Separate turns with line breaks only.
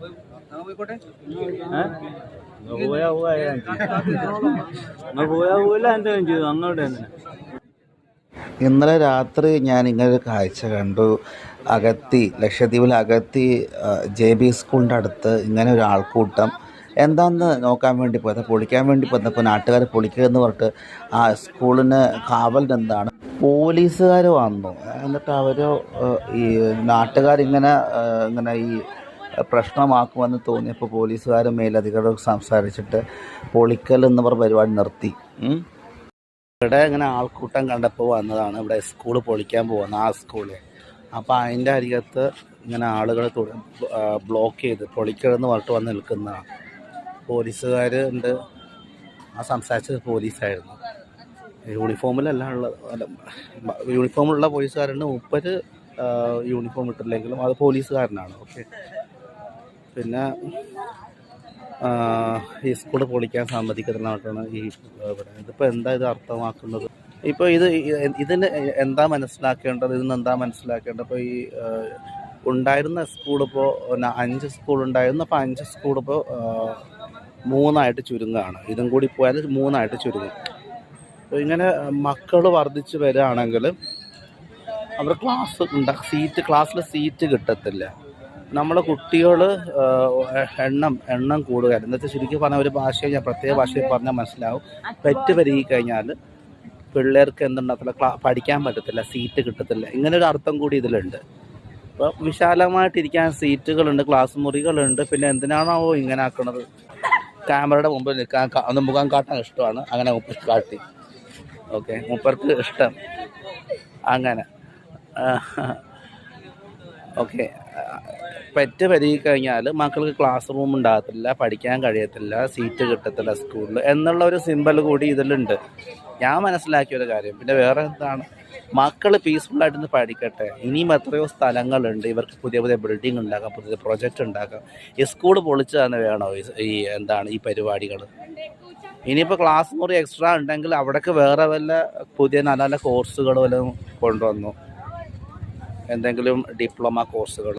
പോയിക്കോട്ടെ?
പോയാ പോവാ നിങ്ങൾ പോയാ പോയില്ല എന്റെ ചെയ്തു അങ്ങോട്ട് തന്നെ.
ഇന്നലെ രാത്രി ഞാൻ ഇങ്ങനെ ഒരു കാഴ്ച കണ്ടു. അകത്തി ലക്ഷദ്വീപിൽ അകത്തി ജെ ബി സ്കൂളിന്റെ അടുത്ത് ഇങ്ങനെ ഒരു ആൾക്കൂട്ടം. എന്താന്ന് നോക്കാൻ വേണ്ടി പോയത്? പൊളിക്കാൻ വേണ്ടി പോയപ്പോൾ നാട്ടുകാർ പൊളിക്കുക എന്ന് പറഞ്ഞിട്ട് ആ സ്കൂളിന് കാവൽ എന്താണ്? പോലീസുകാർ വന്നു. എന്നിട്ട് അവർ ഈ നാട്ടുകാരിങ്ങനെ ഇങ്ങനെ ഈ പ്രശ്നമാക്കുമെന്ന് തോന്നിയപ്പോൾ പോലീസുകാരും മേലധികാരികളോട് സംസാരിച്ചിട്ട് പൊളിക്കൽ എന്ന് പറഞ്ഞ പരിപാടി നിർത്തി. ഇവിടെ ഇങ്ങനെ ആൾക്കൂട്ടം കണ്ടപ്പോൾ വന്നതാണ് ഇവിടെ സ്കൂൾ പൊളിക്കാൻ പോകുന്ന ആ സ്കൂൾ അപ്പോൾ അതിന്റെ അരികത്ത് ഇങ്ങനെ ആളുകൾ ബ്ലോക്ക് ചെയ്ത് പൊളിക്കലെന്ന് പറഞ്ഞിട്ട് വന്ന് നിൽക്കുന്നതാണ്. പോലീസുകാർ ഉണ്ട്. ആ സംസാരിച്ചത് പോലീസായിരുന്നു. യൂണിഫോമിലല്ല മ- യൂണിഫോമിലുള്ള പോലീസുകാരുണ്ട്. മുപ്പത് യൂണിഫോം ഇട്ടില്ലെങ്കിലും അത് പോലീസുകാരനാണ്. ഓക്കെ. പിന്നെ ഈ സ്കൂൾ പൊളിക്കാൻ സമ്മതിക്കുന്നതിനായിട്ടാണ് ഈ ഇതിപ്പോൾ എന്താ ഇത് അർത്ഥമാക്കുന്നത്? ഇപ്പോൾ ഇത് ഇതിന് എന്താ മനസ്സിലാക്കേണ്ടത്? ഇതിന് എന്താ മനസ്സിലാക്കേണ്ടത്? ഇപ്പോൾ ഈ ഉണ്ടായിരുന്ന സ്കൂൾ ഇപ്പോൾ അഞ്ച് സ്കൂൾ ഉണ്ടായിരുന്നു. അപ്പോൾ അഞ്ച് സ്കൂൾ ഇപ്പോൾ മൂന്നായിട്ട് ചുരുങ്ങുകയാണ് ഇതും കൂടി പോയാൽ മൂന്നായിട്ട് ചുരുങ്ങും. അപ്പോൾ ഇങ്ങനെ മക്കൾ വർദ്ധിച്ച് വരികയാണെങ്കിൽ അവർ ക്ലാസ് ഉണ്ടാ സീറ്റ് ക്ലാസ്സിൽ സീറ്റ് കിട്ടത്തില്ല. നമ്മളെ കുട്ടികൾ എണ്ണം എണ്ണം കൂടുക. എന്നിട്ട് ശരിക്കും പറഞ്ഞാൽ പറഞ്ഞ ഒരു ഭാഷ ഞാൻ പ്രത്യേക ഭാഷയിൽ പറഞ്ഞാൽ മനസ്സിലാവും. പെറ്റ് പെരുകി കഴിഞ്ഞാൽ പിള്ളേർക്ക് എന്തുണ്ടാകത്തില്ല ക്ലാ പഠിക്കാൻ പറ്റത്തില്ല സീറ്റ് കിട്ടത്തില്ല. ഇങ്ങനെ ഒരു അർത്ഥം കൂടി ഇതിലുണ്ട്. അപ്പോൾ വിശാലമായിട്ടിരിക്കാൻ സീറ്റുകളുണ്ട് ക്ലാസ് മുറികളുണ്ട്. പിന്നെ എന്തിനാണോ ഇങ്ങനെ ആക്കുന്നത് ക്യാമറയുടെ മുമ്പിൽ നിൽക്കാൻ അന്ന് മുഖം കാട്ടാൻ ഇഷ്ടമാണ്. അങ്ങനെ മുപ്പർ കാട്ടി. ഓക്കെ മുപ്പർക്ക് ഇഷ്ടം. അങ്ങനെ. ഓക്കെ. പെറ്റ് പെരുകി കഴിഞ്ഞാൽ മക്കൾക്ക് ക്ലാസ് റൂം ഉണ്ടാകത്തില്ല പഠിക്കാൻ കഴിയത്തില്ല സീറ്റ് കിട്ടത്തില്ല സ്കൂളിൽ എന്നുള്ള ഒരു സിമ്പൽ കൂടി ഇതിലുണ്ട്. ഞാൻ മനസ്സിലാക്കിയ ഒരു കാര്യം പിന്നെ വേറെ എന്താണ്? മക്കൾ പീസ്ഫുള്ളായിട്ടൊന്ന് പഠിക്കട്ടെ. ഇനിയും എത്രയോ സ്ഥലങ്ങളുണ്ട്. ഇവർക്ക് പുതിയ പുതിയ ബിൽഡിംഗ് ഉണ്ടാക്കാം പുതിയ പ്രൊജക്റ്റ് ഉണ്ടാക്കാം. ഈ സ്കൂൾ പൊളിച്ച് തന്നെ വേണോ ഈ എന്താണ് ഈ പരിപാടികൾ ഇനിയിപ്പോൾ ക്ലാസ് മുറി എക്സ്ട്രാ ഉണ്ടെങ്കിൽ അവിടേക്ക് വേറെ വല്ല പുതിയ നല്ല നല്ല കോഴ്സുകൾ വല്ലതും കൊണ്ടുവന്നു. എന്തെങ്കിലും ഡിപ്ലോമ കോഴ്സുകൾ